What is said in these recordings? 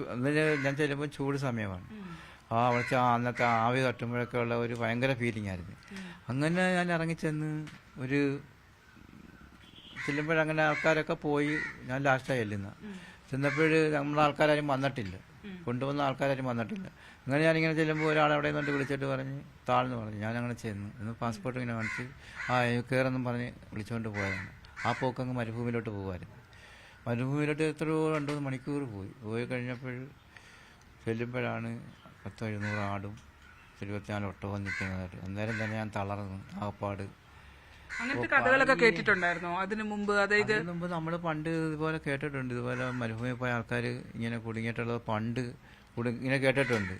ചു- ഞാൻ ചെല്ലുമ്പോൾ ചൂട് സമയമാണ്. ആ അവിടുത്തെ അന്നത്തെ ആവി തട്ടുമ്പോഴൊക്കെ ഉള്ള ഒരു ഭയങ്കര ഫീലിംഗ് ആയിരുന്നു. അങ്ങനെ ഞാൻ ഇറങ്ങിച്ചെന്ന് ഒരു ചെല്ലുമ്പോഴങ്ങനെ ആൾക്കാരൊക്കെ പോയി ഞാൻ ലാസ്റ്റായി ചെല്ലുന്ന. ചെന്നപ്പോൾ നമ്മളെ ആൾക്കാരും വന്നിട്ടില്ല. കൊണ്ടുവന്ന ആൾക്കാരും വന്നിട്ടില്ല. അങ്ങനെ ഞാനിങ്ങനെ ചെല്ലുമ്പോൾ ഒരാൾ അവിടെ നിന്നുകൊണ്ട് വിളിച്ചിട്ട് പറഞ്ഞ് താഴ്ന്നു പറഞ്ഞു. ഞാൻ അങ്ങനെ ചെന്നു. എന്ന് പാസ്പോർട്ട് ഇങ്ങനെ കാണിച്ച് ആ കയറെന്നും പറഞ്ഞ് വിളിച്ചുകൊണ്ട് പോയതാണ്. ആ പോക്കങ്ങ് മരുഭൂമിയിലോട്ട് പോകുമായിരുന്നു മരുഭൂമിയിലോട്ട് എത്രയോ രണ്ടു മൂന്ന് മണിക്കൂർ പോയി. പോയി കഴിഞ്ഞപ്പോൾ ചെല്ലുമ്പോഴാണ് പത്തോ എഴുന്നൂറ് ആടും ഇരുപത്തിനാല് ഒട്ടവും നിൽക്കുന്നത്. അന്നേരം തന്നെ ഞാൻ തളർന്നു. ആപ്പാട് അങ്ങനത്തെ കഥകളൊക്കെ കേട്ടിട്ടുണ്ടായിരുന്നോ? അതിനു മുമ്പ് അതായത് മുമ്പ് നമ്മൾ പണ്ട് ഇതുപോലെ കേട്ടിട്ടുണ്ട്. ഇതുപോലെ മരുഭൂമി പോയ ആൾക്കാർ ഇങ്ങനെ കുടുങ്ങിയിട്ടുള്ളത് പണ്ട് ഇങ്ങനെ കേട്ടിട്ടുണ്ട്.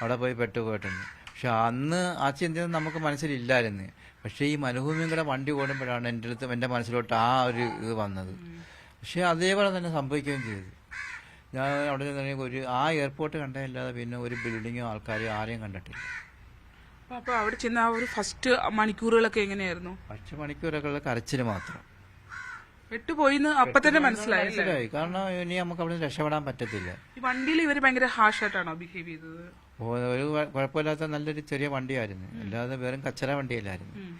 അവിടെ പോയി പെട്ടുപോയിട്ടുണ്ട്. പക്ഷെ അന്ന് ആ ചിന്ത നമുക്ക് മനസ്സിലില്ലായിരുന്നു. പക്ഷേ ഈ മരുഭൂമിയും കൂടെ വണ്ടി ഓടുമ്പോഴാണ് എന്റെ അടുത്ത് എന്റെ മനസ്സിലോട്ട് ആ ഒരു ഇത് വന്നത്. പക്ഷെ അതേപോലെ തന്നെ സംഭവിക്കുകയും ചെയ്തു. ഞാൻ അവിടെ നിന്ന് ഒരു ആ എയർപോർട്ട് കണ്ടതല്ലാതെ പിന്നെ ഒരു ബിൽഡിങ്ങോ ആൾക്കാരെയോ ആരെയും കണ്ടിട്ടില്ല. അപ്പൊ അവിടെ ചെന്ന ആ ഒരു ഫസ്റ്റ് മണിക്കൂറുകളൊക്കെ എങ്ങനെയായിരുന്നു? ഫസ്റ്റ് മണിക്കൂറൊക്കെ കരച്ചിൽ മാത്രം. പെട്ടുപോയിന്ന് അപ്പൊ തന്നെ മനസ്സിലായി അല്ലേ? മനസ്സിലായി. കാരണം ഇനി നമുക്ക് അവിടെ നിന്ന് രക്ഷപ്പെടാൻ പറ്റത്തില്ല. ഈ വണ്ടിയിൽ ഇവർ ഭയങ്കര ഹാഷായിട്ടാണോ ബിഹേവ് ചെയ്തത്? ഓ, ഒരു കുഴ- കുഴപ്പമില്ലാത്ത നല്ലൊരു ചെറിയ വണ്ടിയായിരുന്നു. അല്ലാതെ വെറും കച്ചറ വണ്ടിയല്ലായിരുന്നു.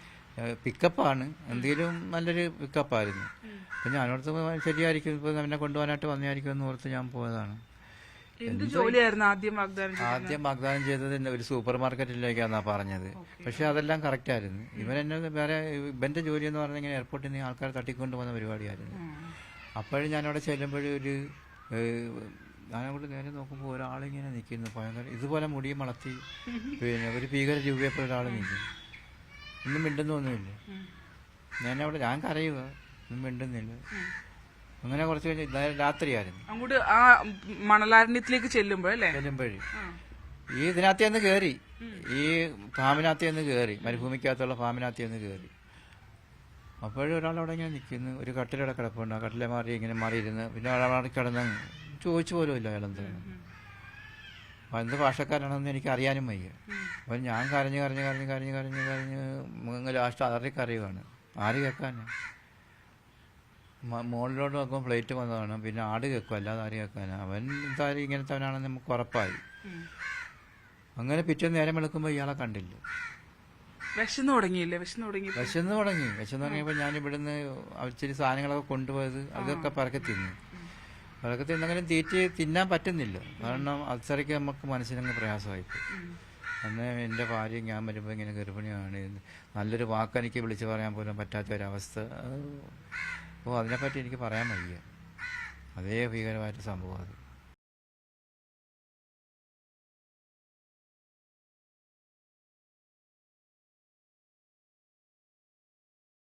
പിക്കപ്പാണ് എന്തെങ്കിലും നല്ലൊരു പിക്കപ്പായിരുന്നു അപ്പം ഞാനോർത്ത് ശരിയായിരിക്കും. ഇപ്പൊ എന്നെ കൊണ്ടുപോകാനായിട്ട് വന്നായിരിക്കും എന്ന് ഓർത്ത് ഞാൻ പോയതാണ്. എന്ത് ജോലിയായിരുന്നു ആദ്യം വാഗ്ദാനം ചെയ്തത്? ആദ്യം വാഗ്ദാനം ചെയ്തത് ഒരു സൂപ്പർ മാർക്കറ്റിലേക്കാന്നാ പറഞ്ഞത് പക്ഷെ അതെല്ലാം കറക്റ്റ് ആയിരുന്നു ഇവൻ എന്നെ വേറെ ഇവന്റെ ജോലി എന്ന് പറഞ്ഞാൽ ഇങ്ങനെ എയർപോർട്ടിൽ നിന്ന് ആൾക്കാർ തട്ടിക്കൊണ്ട് പോകുന്ന പരിപാടിയായിരുന്നു. അപ്പോഴും ഞാനവിടെ ചെല്ലുമ്പോഴും ഒരു ഞാനവിടെ ഞാനങ്ങോട്ട് നേരെ നോക്കുമ്പോൾ ഒരാളിങ്ങനെ നിൽക്കുന്നു ഭയങ്കര ഇതുപോലെ മുടിയും വളർത്തി പിന്നെ ഒരു ഭീകര രൂപയപ്പോൾ ഒരാൾ നിൽക്കും ഒന്നും മിണ്ടുന്നൊന്നുമില്ല ഞാനവിടെ ഞാൻ കരയുക. ഒന്നും മിണ്ടുന്നില്ല. അങ്ങനെ കുറച്ച് കഴിഞ്ഞാൽ രാത്രിയായിരുന്നു. അങ്ങോട്ട് ആ മണലാരണ്യത്തിലേക്ക് ചെല്ലുമ്പോഴല്ലേ ചെല്ലുമ്പോഴേ. ഈ ഇതിനകത്ത് നിന്ന് കയറി ഈ ഫാമിനകത്ത് നിന്ന് കയറി മരുഭൂമിക്കകത്തുള്ള ഫാമിനകത്ത് നിന്ന് കയറി അപ്പോഴും ഒരാൾ അവിടെ ഇങ്ങനെ നിൽക്കുന്നു. ഒരു കട്ടിലവിടെ കിടപ്പുണ്ട്. ആ കട്ടിലെ മാറി ഇങ്ങനെ മാറിയിരുന്ന്. പിന്നെ ഒരാളവിടെ കിടന്ന് ചോദിച്ചു പോലും ഇല്ല അയാളെന്താണ്. എന്ത് ഭാഷക്കാരാണെന്ന് എനിക്ക് അറിയാനും വയ്യ. അപ്പം ഞാൻ കരഞ്ഞ് കരഞ്ഞ് കരഞ്ഞ് കരഞ്ഞ് കരഞ്ഞ് കരഞ്ഞ് ലാസ്റ്റ് അതറി കരയുവാണ്. ആര് കേൾക്കാനാ? മുകളിലോട്ട് നോക്കുമ്പോൾ പ്ലേറ്റ് വന്നതാണ്. പിന്നെ ആട് കേൾക്കും അല്ലാതെ ആര് കേൾക്കാനാ? അവൻ എന്തായാലും ഇങ്ങനത്തെവനാണെന്ന് നമുക്ക് ഉറപ്പായി. അങ്ങനെ പിറ്റേന്ന് നേരം വെളുക്കുമ്പോൾ ഇയാളെ കണ്ടില്ല. വിശന്ന് തുടങ്ങിയില്ലേ? വിശന്ന് തുടങ്ങി വിശന്ന് തുടങ്ങി. വിശന്ന് തുടങ്ങിയപ്പോൾ ഞാൻ ഇവിടുന്ന് ഇച്ചിരി സാധനങ്ങളൊക്കെ കൊണ്ടുപോയത് അതൊക്കെ പറക്കി തിന്നു. പറക്കി തിന്നെങ്കിലും തീറ്റ തിന്നാൻ പറ്റുന്നില്ല. കാരണം അത്രയ്ക്ക് നമുക്ക് മനസ്സിനങ്ങ് പ്രയാസമായി അന്ന് എന്റെ ഭാര്യ ഞാൻ വരുമ്പോൾ ഇങ്ങനെ ഗർഭിണിയാണ്. നല്ലൊരു വാക്ക് എനിക്ക് വിളിച്ചു പറയാൻ പോലും പറ്റാത്ത ഒരവസ്ഥ ഓ അതിനെപ്പറ്റി എനിക്ക് പറയാൻ വയ്യ. അതേ ഭീകരമായിട്ട് സംഭവം അത്.